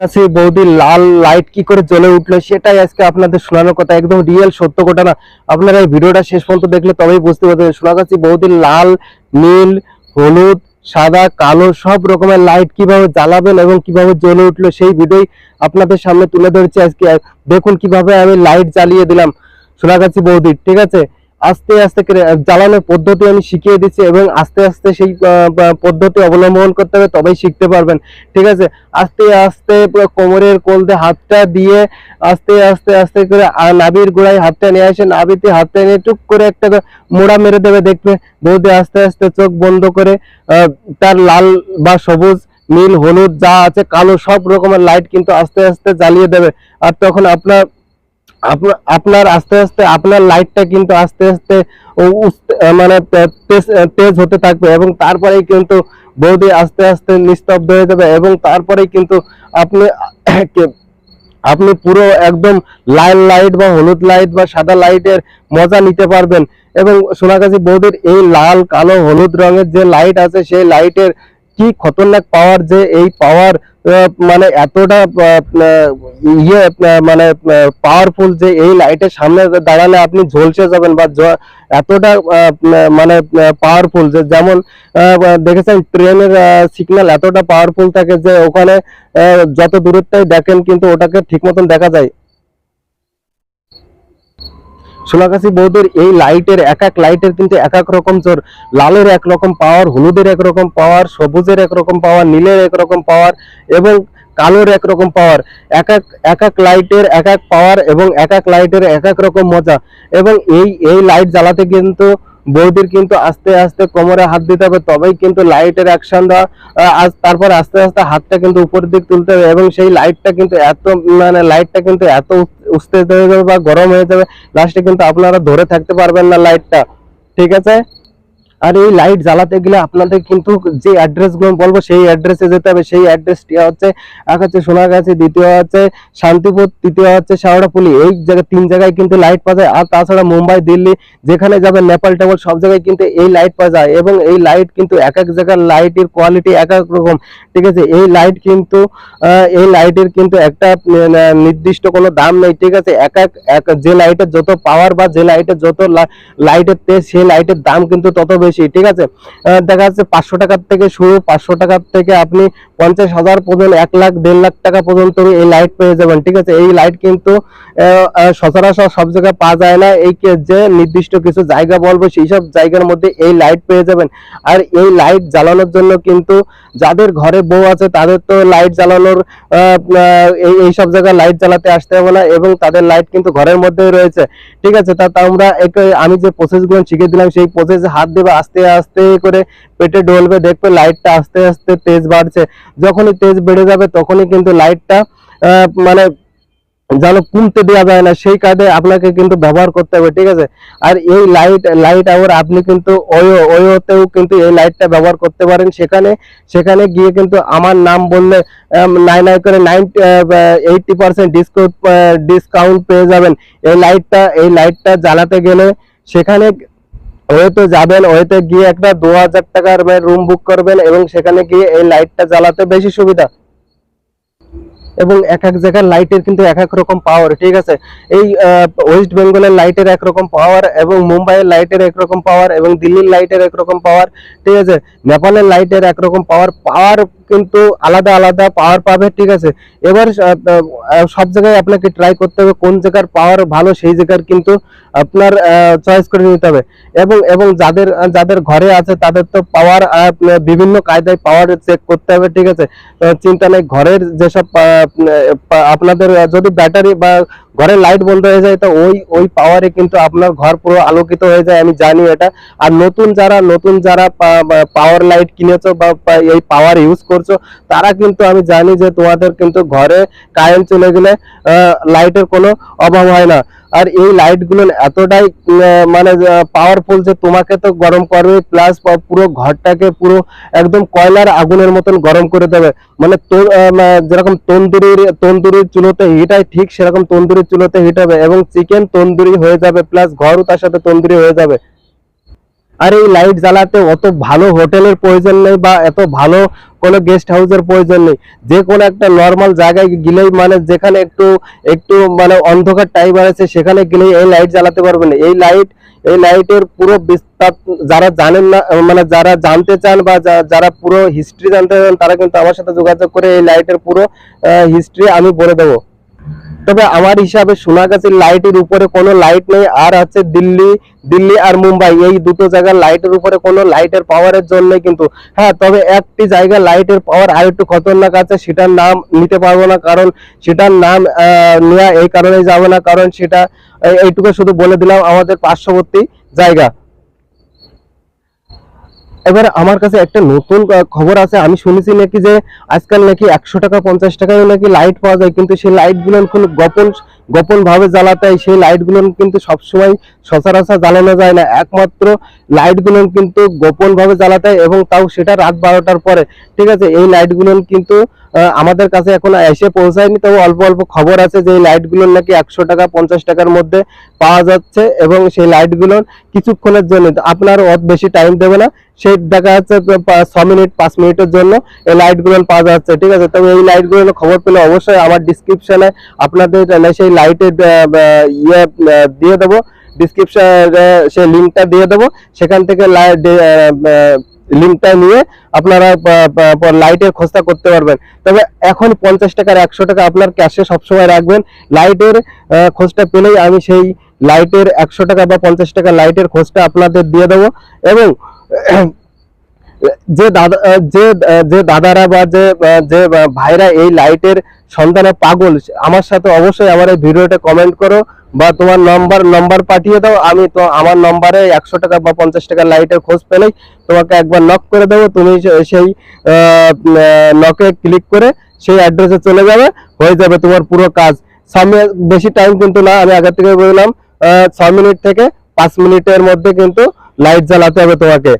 কাছে বৌদি লাল লাইট কি করে জ্বলে উঠল সেটাই আজকে আপনাদের শোনানোর কথা। একদম রিয়েল সত্য ঘটনা। আপনারা এই ভিডিওটা শেষ পর্যন্ত দেখলে তবেই বুঝতে পারবেন। শোনা সোনাগাছি বৌদির লাল, নীল, হলুদ, সাদা, কালো সব রকমের লাইট কীভাবে জ্বালাবেন এবং কীভাবে জ্বলে উঠল সেই ভিডিওই আপনাদের সামনে তুলে ধরেছি আজকে। দেখুন কীভাবে আমি লাইট জ্বালিয়ে দিলাম। শোনা সোনাগাছি বৌদির ঠিক আছে? আস্তে আস্তে করে জ্বালানোর পদ্ধতি আমি শিখিয়ে দিচ্ছি এবং আস্তে আস্তে সেই পদ্ধতি অবলম্বন করতে হবে, তবেই শিখতে পারবেন। ঠিক আছে? আস্তে আস্তে কোমরের কোল দিয়ে হাতটা দিয়ে আস্তে আস্তে আস্তে করে নাবির গোড়ায় হাতটা নিয়ে আসে। নাভিতে হাতটা নিয়ে টুক করে একটা মোড়া মেরে দেবে, দেখবে? বৌদি আস্তে আস্তে চোখ বন্ধ করে তার লাল বা সবুজ, নীল, হলুদ যা আছে, কালো সব রকমের লাইট কিন্তু আস্তে আস্তে জ্বালিয়ে দেবে। আর তখন আপনার আপনার আস্তে আস্তে আপনার লাইটটা কিন্তু আস্তে আস্তে মানে তেজ হতে থাকবে এবং তারপরেই কিন্তু বৌদি আস্তে আস্তে নিস্তব্ধ হয়ে যাবে এবং তারপরেই কিন্তু আপনি আপনি পুরো একদম লাল লাইট বা হলুদ লাইট বা সাদা লাইটের মজা নিতে পারবেন। এবং সোনাগাছি বৌদির এই লাল, কালো, হলুদ রঙের যে লাইট আছে, সেই লাইটের কি খতরনাক পাওয়ার যে এই পাওয়ার মানে এতটা ইয়ে মানে পাওয়ারফুল যে এই লাইটের সামনে দাঁড়ালে আপনি ঝলসে যাবেন বা এতটা মানে পাওয়ারফুল যে যেমন দেখেছেন ট্রেনের সিগন্যাল এতটা পাওয়ারফুল থাকে যে ওখানে যত দূরত্বই দেখেন কিন্তু ওটাকে ঠিক মতন দেখা যায়। সোনাগাছি বৌদির এই লাইটের এক এক লাইটের কিন্তু এক এক রকম জোর। লালের এক রকম পাওয়ার হলুদের এক রকম পাওয়ার সবুজের এক রকম পাওয়ার নীলের এক রকম পাওয়ার এবং কালোর এক রকম পাওয়ার এক এক এক এক লাইটের এক এক পাওয়ার এবং এক এক লাইটের এক এক রকম মজা। এবং এই এই লাইট জ্বালাতে কিন্তু বৌদির কিন্তু আস্তে আস্তে কোমরে হাত দিতে হবে, তবেই কিন্তু লাইটের অ্যাকশন দেওয়া আজ তারপর আস্তে আস্তে হাতটা কিন্তু উপরের দিক তুলতে হবে এবং সেই লাইটটা কিন্তু এত মানে লাইটটা কিন্তু এত উত্তেজিত হয়ে যাবে বা গরম হয়ে যাবে লাস্টে কিন্তু আপনারা ধরে থাকতে পারবেন না লাইটটা ঠিক আছে? আর এই লাইট জ্বালাতে গেলে আপনাদের কিন্তু যে অ্যাড্রেসগুলো বলব, সেই অ্যাড্রেসে যেতে হবে। সেই অ্যাড্রেসটি হচ্ছে, এক হচ্ছে সোনাগাছি, দ্বিতীয় হচ্ছে শান্তিপুর, তৃতীয় হচ্ছে শাওড়াপুলি। এই জায়গায় তিন জায়গায় কিন্তু লাইট পাওয়া যায়। আর তাছাড়া মুম্বাই, দিল্লি, যেখানে যাবে নেপাল, টেপাল, সব জায়গায় কিন্তু এই লাইট পাওয়া যায়। এবং এই লাইট কিন্তু এক এক জায়গার লাইটের কোয়ালিটি এক এক রকম। ঠিক আছে? এই লাইট কিন্তু এই লাইটের কিন্তু একটা নির্দিষ্ট কোনো দাম নেই। ঠিক আছে? এক এক এক যে লাইটের যত পাওয়ার বা যে লাইটের যত লাইটের তেজ, সেই লাইটের দাম কিন্তু তত বেশি ঠিক আছে? দেখা যাচ্ছে পাঁচশো টাকার থেকে শুরু, পাঁচশো টাকার থেকে আপনি পঞ্চাশ হাজার পর্যন্ত, এক লাখ, দেড় লাখ টাকা পর্যন্ত এই লাইট পেয়ে যাবেন, ঠিক আছে? এই লাইট কিন্তু সচরাচর সব জায়গায় পাওয়া যায় না। এই যে নির্দিষ্ট কিছু জায়গা বলব, সেই সব জায়গার মধ্যে এই লাইট পেয়ে যাবেন। আর এই লাইট জ্বালানোর জন্য কিন্তু যাদের ঘরে বউ আছে, তাদের তো লাইট জ্বালানোর এই সব জায়গায় লাইট জ্বালাতে আসতে হবে না এবং তাদের লাইট কিন্তু ঘরের মধ্যেই রয়েছে, ঠিক আছে? তা আমরা আমি যে প্রসেসগুলো শিখে দিলাম, সেই প্রসেসে হাত দেবে। আস্তে আস্তে করে পেটে ডলবে দেখবে লাইটটা আস্তে আস্তে তেজ বাড়ছে। যখনই তেজ বেড়ে যাবে, তখনই কিন্তু লাইটটা মানে যেন কমতে দেওয়া যায় না। সেই কার্ডে আপনাকে কিন্তু ব্যবহার করতে হবে, ঠিক আছে? আর এই লাইট লাইট আবার আপনি কিন্তু ওয়ো ওয়োতেও কিন্তু এই লাইটটা ব্যবহার করতে পারেন। সেখানে সেখানে গিয়ে কিন্তু আমার নাম বললে নাই নাই করে ninety eighty percent discount discount পেয়ে যাবেন। এই লাইটটা এই লাইটটা জ্বালাতে গেলে সেখানে ওয়েতে যাবেন ওয়েতে গিয়ে একটা দু হাজার টাকার রুম বুক করবেন এবং সেখানে গিয়ে এই লাইটটা জ্বালাতে বেশি সুবিধা। এবং এক এক জায়গার লাইটের কিন্তু এক এক রকম পাওয়ার ঠিক আছে? এই ওয়েস্ট বেঙ্গলের লাইটের একরকম পাওয়ার এবং মুম্বাইয়ের লাইটের একরকম পাওয়ার এবং দিল্লির লাইটের একরকম পাওয়ার ঠিক আছে? নেপালের লাইটের একরকম পাওয়ার পাওয়ার কিন্তু আলাদা আলাদা পাওয়ার পাবে, ঠিক আছে? এবার সব জায়গায় আপনাকে ট্রাই করতে হবে কোন জায়গার পাওয়ার ভালো, সেই জায়গার কিন্তু আপনার চয়েস করে নিতে হবে। এবং এবং যাদের যাদের ঘরে আছে, তাদের তো পাওয়ার বিভিন্ন কায়দায় পাওয়ার চেক করতে হবে, ঠিক আছে? চিন্তা নেই, ঘরের যেসব আপনাদের যদি ব্যাটারি বা ঘরের লাইট বন্ধ হয়ে যায়, তো ওই ওই পাওয়ারে কিন্তু আপনার ঘর পুরো আলোকিত হয়ে যায়, আমি জানি এটা। আর নতুন যারা নতুন যারা পাওয়ার লাইট কিনেছো বা এই পাওয়ার ইউজ করছ, তারা কিন্তু আমি জানি যে তোমাদের কিন্তু ঘরে কারেন্ট চলে গেলে লাইটের কোনো অভাব হয় না। আর এই লাইটগুলো এতটাই মানে পাওয়ারফুল যে তোমাকে তো গরম করবে প্লাস পুরো ঘরটাকে পুরো একদম কয়লার আগুনের মতন গরম করে দেবে। মানে যেরকম তন্দুরির তন্দুরির চুলোতে হিট হয়, ঠিক সেরকম তন্দুরির চুলোতে হিট হবে এবং চিকেন তন্দুরি হয়ে যাবে প্লাস ঘরও তার সাথে তন্দুরি হয়ে যাবে। আর এই লাইট জ্বালাতে অত ভালো হোটেলের প্রয়োজন নেই বা এত ভালো কোনো গেস্ট হাউসের প্রয়োজন নেই। যে কোনো একটা নর্মাল জায়গায় গেলেই মানে যেখানে একটু একটু মানে অন্ধকার টাইম আছে, সেখানে গেলেই এই লাইট জ্বালাতে পারবেন এই লাইট এই লাইটের পুরো বিস্তার, যারা জানেন না মানে যারা জানতে চান বা যারা পুরো হিস্ট্রি জানতে চান, তারা কিন্তু আমার সাথে যোগাযোগ করে এই লাইটের পুরো হিস্ট্রি আমি বলে দেবো। তবে আমার হিসাবে সোনাগাছির লাইটের উপরে কোনো লাইট নেই, আর আছে দিল্লি দিল্লি আর মুম্বাই। এই দুটো জায়গার লাইটের উপরে কোনো লাইটের পাওয়ারের জন্য কিন্তু। হ্যাঁ তবে একটি জায়গায় লাইটের পাওয়ার আর একটু খতরনাক আছে, সেটার নাম নিতে পারব না, কারণ সেটার নাম নেওয়া এই কারণে যাবে না, কারণ সেটা এইটুকু শুধু বলে দিলাম আমাদের পার্শ্ববর্তী জায়গা। এবার আমার কাছে একটা নতুন খবর আছে। আমি শুনেছি নাকি যে আজকাল নাকি একশো টাকা, পঞ্চাশ টাকায় নাকি লাইট পাওয়া যায়, কিন্তু সেই লাইটগুলো খুব গোপন গোপন ভাবে জ্বালাতে হয়, সেই লাইটগুলো কিন্তু সবসময় সচরাচর জ্বালানো যায় না। একমাত্র লাইটগুলো কিন্তু গোপন ভাবে জ্বালাতে হয় এবং তাও সেটা রাত বারোটার পরে। ঠিক আছে, এই লাইটগুলো কিন্তু আমাদের কাছে এখন এসে পৌঁছায়নি, তবে অল্প অল্প খবর আছে যে এই লাইটগুলো নাকি একশো টাকা, পঞ্চাশ টাকার মধ্যে পাওয়া যাচ্ছে এবং সেই লাইটগুলো কিছুক্ষণের জন্য। আপনার অত বেশি টাইম দেবে না। সেই দেখা যাচ্ছে ছ মিনিট, পাঁচ মিনিটের জন্য এই লাইটগুলো পাওয়া যাচ্ছে। ঠিক আছে, তবে এই লাইটগুলো খবর পেলে অবশ্যই আমার ডিসক্রিপশনে আপনাদের সেই লাইটের ইয়ে দিয়ে দেবো। ডিসক্রিপশন সে লিঙ্কটা দিয়ে দেবো। সেখান থেকে লাইট লিঙ্কটা নিয়ে আপনারা লাইটের খোঁজটা করতে পারবেন। তবে এখন পঞ্চাশ টাকার একশো টাকা আপনার ক্যাশে সবসময় রাখবেন। লাইটের খোঁজটা পেলেই আমি সেই লাইটের একশো টাকা বা পঞ্চাশ টাকা লাইটের খোঁজটা আপনাদের দিয়ে দেবো। এবং, যে দাদা যে যে দাদারা বা যে যে ভাইরা এই লাইটের সন্ধানে পাগল, আমার সাথে অবশ্যই আমার এই ভিডিওটা কমেন্ট করো বা তোমার নম্বর নম্বর পাঠিয়ে দাও। আমি তো আমার নম্বরে একশো টাকা বা পঞ্চাশ টাকা লাইটের খোঁজ পেলেই তোমাকে একবার নক করে দেবো। তুমি সেই নকে ক্লিক করে সেই অ্যাড্রেসে চলে যাবে, হয়ে যাবে তোমার পুরো কাজ। সামনে বেশি টাইম কিন্তু না, আমি আগের থেকে বললাম ছ মিনিট থেকে পাঁচ মিনিটের মধ্যে কিন্তু লাইট জ্বালাতে হবে তোমাকে।